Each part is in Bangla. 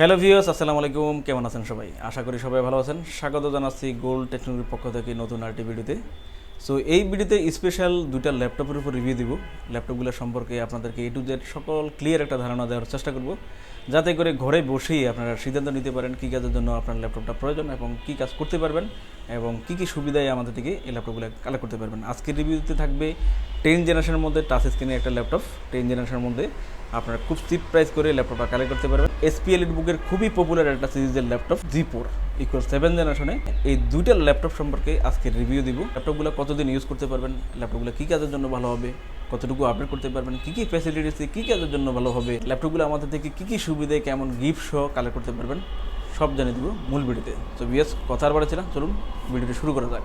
হ্যালো ভিউয়ার্স, আসসালামু আলাইকুম। কেমন আছেন সবাই? আশা করি সবাই ভালো আছেন। স্বাগত জানাচ্ছি গোল্ড টেকনোলজির পক্ষ থেকে নতুন আরটি ভিডিওতে। সো এই ভিডিওতে স্পেশাল দুইটা ল্যাপটপের উপর রিভিউ দিব। ল্যাপটপগুলো সম্পর্কে আপনাদেরকে এ টু জেড সকল ক্লিয়ার একটা ধারণা দেওয়ার চেষ্টা করব। যাতে করে ঘরে বসেই আপনারা সিদ্ধান্ত নিতে পারেন কী কাজের জন্য আপনার ল্যাপটপটা প্রয়োজন এবং কী কাজ করতে পারবেন। এবং কী কী সুবিধায় আমাদের থেকে এই ল্যাপটপগুলো কালেক্ট করতে পারবেন। আজকের রিভিউতে থাকবে টেন জেনারেশনের মধ্যে টাচ স্ক্রিনের একটা ল্যাপটপ টেন জেনারেশনের মধ্যে আপনারা খুব চিপ প্রাইস করে ল্যাপটপটা কালেক্ট করতে পারবেন। এসপিএল বুকের খুবই পপুলার একটা সিরিজের laptop G four equal seven জেনারেশনে এই দুইটা ল্যাপটপ সম্পর্কে আজকে রিভিউ দিব। ল্যাপটপগুলো কতদিন ইউজ করতে পারবেন? ল্যাপটপগুলো কী কাজের জন্য ভালো হবে? কতটুকু আপডেট করতে পারবেন? কী কী ফ্যাসিলিটিস কী কাজের জন্য ভালো হবে? ল্যাপটপগুলো আমাদের থেকে কী কী সুবিধে, কেমন গিফট সহ কালেক্ট করতে পারবেন? সব জানিয়ে দেবো মূল ভিডিওতে তো বিএস কথা কথার বাড়াচ্ছিলাম চলুন ভিডিওটি শুরু করা যাক।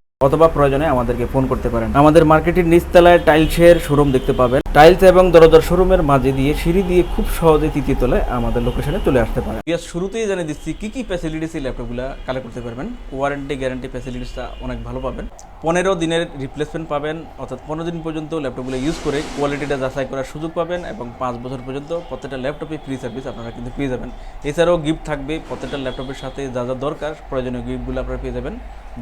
অথবা প্রয়োজনে আমাদেরকে ফোন করতে পারেন। আমাদের মার্কেটের নিচতলায় টাইলসের শোরুম দেখতে পাবেন। টাইলস এবং দরজার শোরুমের মাঝে দিয়ে সিঁড়ি দিয়ে খুব সহজে তৃতীয় তলায় আমাদের লোকেশনে চলে আসতে পারেন ইয়াস শুরুতেই জানিয়ে দিচ্ছি, কি কি ফ্যাসিলিটিস এই ল্যাপটপগুলো কালেক্ট করতে পারবেন? ওয়ারেন্টি গ্যারান্টি ফ্যাসিলিটিসটা অনেক ভালো পাবেন। পনেরো দিনের রিপ্লেসমেন্ট পাবেন, অর্থাৎ পনেরো দিন পর্যন্ত ল্যাপটপগুলো ইউজ করে কোয়ালিটিটা যাচাই করার সুযোগ পাবেন এবং পাঁচ বছর পর্যন্ত প্রত্যেকটা ল্যাপটপে ফ্রি সার্ভিস আপনারা কিন্তু পেয়ে যাবেন। এছাড়াও গিফট থাকবে, প্রত্যেকটা ল্যাপটপের সাথে যা যা দরকার প্রয়োজনীয় গিফটগুলো আপনারা পেয়ে যাবেন।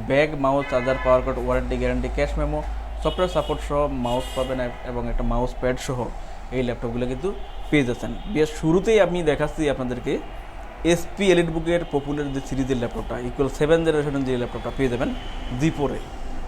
Bag mouse charger power card warranty guarantee cash memo software support সহ মাউস পাবেন এবং একটা মাউস প্যাড সহ এই ল্যাপটপগুলো কিন্তু পেয়ে যাচ্ছেন। বেশ শুরুতেই আমি দেখাচ্ছি আপনাদেরকে এসপি এলিট বুকের পপুলার যে সিরিজের ল্যাপটপটা ইকুয়াল সেভেন জেনারেশনের যে ল্যাপটপটা পেয়ে যাবেন ফোরে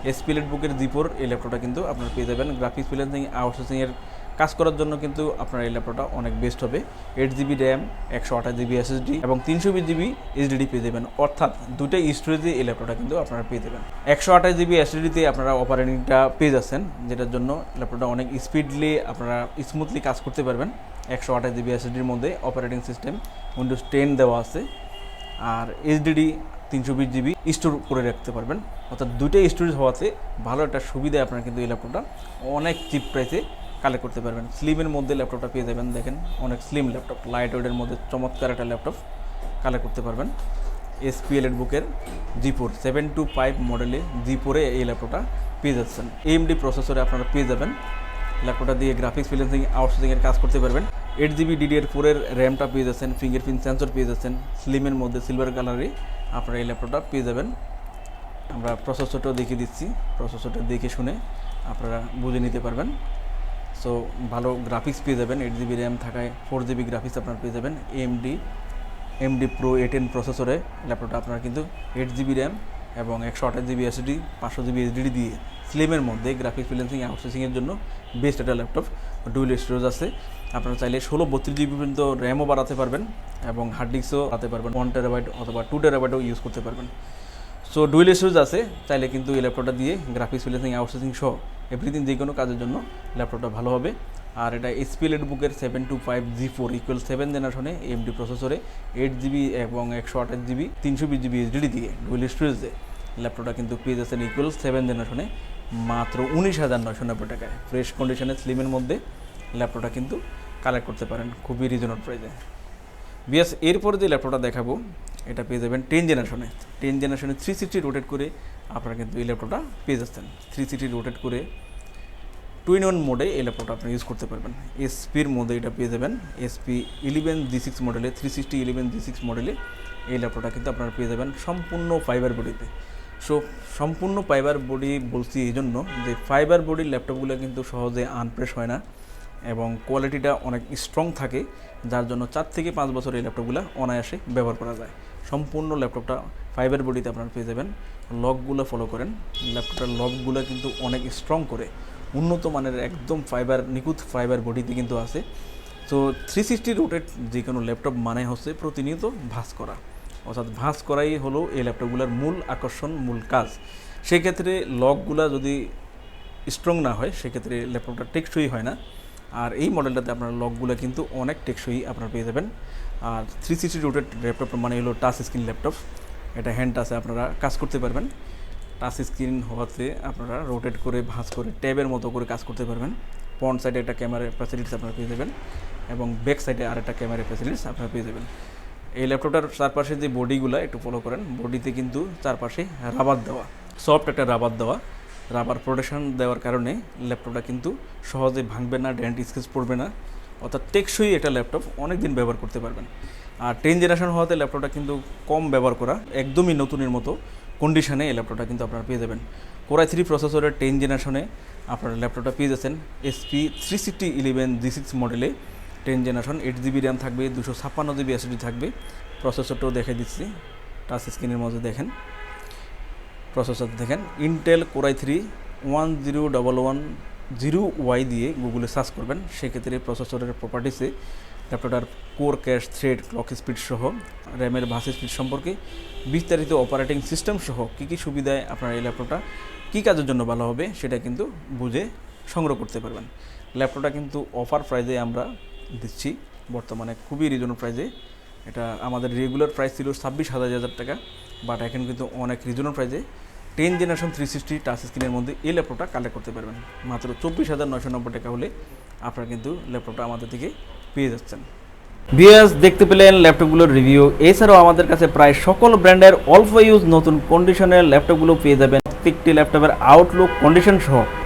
এসপি এলিট বুকের জি ফোর এই ল্যাপটপটা কিন্তু আপনারা পেয়ে যাবেন। গ্রাফিক্স ফ্রিল্যান্সিং আউটসোর্সিংয়ের কাজ করার জন্য কিন্তু আপনার এই ল্যাপটপটা অনেক বেস্ট হবে। এইট জিবি র্যাম একশো আঠাশ জিবি এসএসডি এবং তিনশো বিশ জিবি এইচডিডি পেয়ে যাবেন। অর্থাৎ দুটাই স্টোরেজে এই ল্যাপটপটা কিন্তু আপনারা পেয়ে যাবেন। একশো আঠাশ জিবি এসডিডিতে আপনারা অপারেটিংটা পেয়ে যাচ্ছেন, যেটার জন্য ল্যাপটপটা অনেক স্পিডলি আপনারা স্মুথলি কাজ করতে পারবেন। একশো আঠাশ জিবি এসএসডির মধ্যে অপারেটিং সিস্টেম উইন্ডোজ টেন দেওয়া আছে। আর এইচডিডি তিনশো বিশ জিবি স্টোর করে রাখতে পারবেন। অর্থাৎ দুইটাই স্টোরেজ হওয়াতে ভালো একটা সুবিধা আপনারা কিন্তু এই ল্যাপটপটা অনেক চিপ প্রাইসে কালেক্ট করতে পারবেন। স্লিমের মধ্যে ল্যাপটপটা পেয়ে যাবেন। দেখেন, অনেক স্লিম ল্যাপটপ লাইট ওয়েটের মধ্যে চমৎকার একটা ল্যাপটপ কালেক্ট করতে পারবেন। এসপিএল বুকের G four seven two five মডেলে জি ফোরে এই ল্যাপটপটা পেয়ে যাচ্ছেন। এমডি প্রসেসরে আপনারা পেয়ে যাবেন। ল্যাপটপটা দিয়ে গ্রাফিক্স ফিলেন্সিং আউটসোর্সিংয়ের কাজ করতে পারবেন। এইট জিবি ডিডিআর ফোরের র্যামটা পেয়ে যাচ্ছেন ফিঙ্গারপ্রিন্ট সেন্সর পেয়ে যাচ্ছেন স্লিমের মধ্যে সিলভার কালারে আপনারা এই ল্যাপটপটা পেয়ে যাবেন। আমরা প্রসেসরটাও দেখিয়ে দিচ্ছি প্রসেসরটা দেখে শুনে আপনারা বুঝে নিতে পারবেন। সো ভালো গ্রাফিক্স পেয়ে যাবেন এইট জিবি র্যাম থাকায় ফোর জিবি গ্রাফিক্স আপনারা পেয়ে যাবেন। AMD AMD pro A ten প্রসেসরে ল্যাপটপটা আপনারা কিন্তু এইট জিবি র্যাম এবং একশো আঠাশ জিবি এসডি পাঁচশো জিবি এইচডিডি দিয়ে স্লিমের মধ্যে গ্রাফিক্স ফিলেন্সিং আউটসোর্সিংয়ের জন্য বেস্ট একটা ল্যাপটপ ডুয়েল স্টোরেজ আছে। আপনারা চাইলে ষোলো বত্রিশ জিবি পর্যন্ত র্যামও বাড়াতে পারবেন এবং হার্ড ডিস্কও বাড়াতে পারবেন ওয়ান টেরাবাইট অথবা টু টেরাবাইটও ইউজ করতে পারবেন। সো ডুয়েল স্টোরেজ আছে, চাইলে কিন্তু এই ল্যাপটপটা দিয়ে গ্রাফিক্স ফিলেন্সিং আউটসোর্সিং সহ এভরিথিং যে কোনো কাজের জন্য ল্যাপটপটা ভালো হবে। আর এটা এসপিএল বুকের seven two five G four equal seven জেনারেশনে এমডি প্রসেসরে এইট জিবি এবং একশো আঠাশ জিবি তিনশো বিশ জিবি এইচডিডি দিয়ে ডুয়েল স্টোরেজে ল্যাপটপটা কিন্তু পেয়ে যাচ্ছেন ইকুয়াল সেভেন জেনারেশনে মাত্র উনিশ হাজার নয়শো নব্বই টাকায়। ফ্রেশ কন্ডিশনে স্লিমের মধ্যে ল্যাপটপটা কিন্তু কালেক্ট করতে পারেন। খুবই রিজনেবল প্রাইসে বিএস এরপরে যে ল্যাপটপটা দেখাবো, এটা পেয়ে যাবেন টেন জেনারেশনে টেন জেনারেশনে থ্রি সিক্সটি রোটেট করে আপনারা কিন্তু এই ল্যাপটপটা পেয়ে যাচ্ছেন। থ্রি সিক্সটি রোটেট করে টুইন ওয়ান মোডে এই ল্যাপটপটা আপনি ইউজ করতে পারবেন। এসপির মধ্যে এটা পেয়ে যাবেন। এসপি ইলেভেন জি সিক্স মডেলে three sixty eleven G six মডেলে এই ল্যাপটপটা কিন্তু আপনারা পেয়ে যাবেন। সম্পূর্ণ ফাইবার বডিতে সো সম্পূর্ণ ফাইবার বডি বলছি এই জন্য যে ফাইবার বডির ল্যাপটপগুলো কিন্তু সহজে আনপ্রেস হয় না এবং কোয়ালিটিটা অনেক স্ট্রং থাকে, যার জন্য চার থেকে পাঁচ বছর এই ল্যাপটপগুলো অনায়াসে ব্যবহার করা যায়। সম্পূর্ণ ল্যাপটপটা ফাইবার বডিতে আপনারা পেয়ে যাবেন। লকগুলো ফলো করেন। ল্যাপটপটার লকগুলো কিন্তু অনেক স্ট্রং করে। উন্নত মানের একদম ফাইবার নিখুঁত ফাইবার বডিতে কিন্তু আছে। তো থ্রি সিক্সটি রোটেড যে কোনো ল্যাপটপ মানে হচ্ছে প্রতিনিয়ত ভাঁজ করা। অর্থাৎ ভাঁজ করাই হলো এই ল্যাপটপগুলোর মূল আকর্ষণ, মূল কাজ। সেক্ষেত্রে লকগুলা যদি স্ট্রং না হয়, সেক্ষেত্রে ল্যাপটপটা টেকসই হয় না। আর এই মডেলটাতে আপনার লকগুলো কিন্তু অনেক টেকসই আপনারা পেয়ে যাবেন। আর থ্রি সিক্সটি রোটেড ল্যাপটপ মানে হলো টাচ স্ক্রিন ল্যাপটপ। এটা হ্যান্ড টাচে আপনারা কাজ করতে পারবেন। টাচ স্ক্রিন হওয়াতে আপনারা রোটেট করে, ভাঁজ করে, ট্যাবের মতো করে কাজ করতে পারবেন। ফ্রন্ট সাইডে একটা ক্যামেরার ফ্যাসিলিটিস আপনারা পেয়ে যাবেন এবং ব্যাক সাইডে আরেকটা ক্যামেরার ফ্যাসিলিটিস আপনারা পেয়ে যাবেন। এই ল্যাপটপটার চারপাশে যে বডিগুলো, একটু ফলো করেন। বডিতে কিন্তু চারপাশে রাবার দেওয়া সফট একটা রাবার দেওয়া। রাবার প্রোটেকশন দেওয়ার কারণে ল্যাপটপটা কিন্তু সহজে ভাঙবে না ডেন্ট স্কেচ পড়বে না। অর্থাৎ টেকসই একটা ল্যাপটপ অনেক দিন ব্যবহার করতে পারবেন। আর টেন জেনারেশন হওয়াতে ল্যাপটপটা কিন্তু কম ব্যবহার করা, একদমই নতুনের মতো কন্ডিশনে এই ল্যাপটপটা কিন্তু আপনারা পেয়ে যাবেন। কোরাই থ্রি প্রসেসরের টেন জেনারেশনে আপনারা ল্যাপটপটা পেয়ে যাচ্ছেন SP three sixty eleven G six মডেলে ten generation eight GB RAM থাকবে, দুশো ছাপ্পান্ন জিবি এসডি থাকবে। প্রসেসরটাও দেখে দিচ্ছি টাচ স্ক্রিনের মধ্যে দেখেন। প্রসেসর দেখেন Intel core i three one zero double one zero Y দিয়ে গুগলে সার্চ করবেন। সেক্ষেত্রে প্রসেসরের প্রপার্টিসে ল্যাপটপটার core cache thread clock speed সহ র্যামের ভাস স্পিড সম্পর্কে বিস্তারিত অপারেটিং সিস্টেম সহ কী কী সুবিধায় আপনার এই ল্যাপটপটা কী কাজের জন্য ভালো হবে সেটা কিন্তু বুঝে সংগ্রহ করতে পারবেন। ল্যাপটপটা কিন্তু অফার প্রাইজে আমরা দিচ্ছি। বর্তমানে খুবই রিজনেবল প্রাইজে এটা আমাদের রেগুলার প্রাইস ছিল ছাব্বিশ হাজার হাজার টাকা বাট এখন কিন্তু অনেক রিজনেবল প্রাইজে ten generation three sixty touch স্ক্রিনের মধ্যে এই ল্যাপটপটা কালেক্ট করতে পারবেন। মাত্র চব্বিশ হাজার নয়শো নব্বই টাকা হলে আপনারা কিন্তু ল্যাপটপটা আমাদের থেকে পেয়ে যাচ্ছেন। বিএস দেখতে পেলেন ল্যাপটপগুলোর রিভিউ এছাড়াও আমাদের কাছে প্রায় সকল ব্র্যান্ডের অল্প ইউজ নতুন কন্ডিশনের ল্যাপটপগুলো পেয়ে যাবেন। প্রত্যেকটি ল্যাপটপের আউটলুক কন্ডিশন সহ।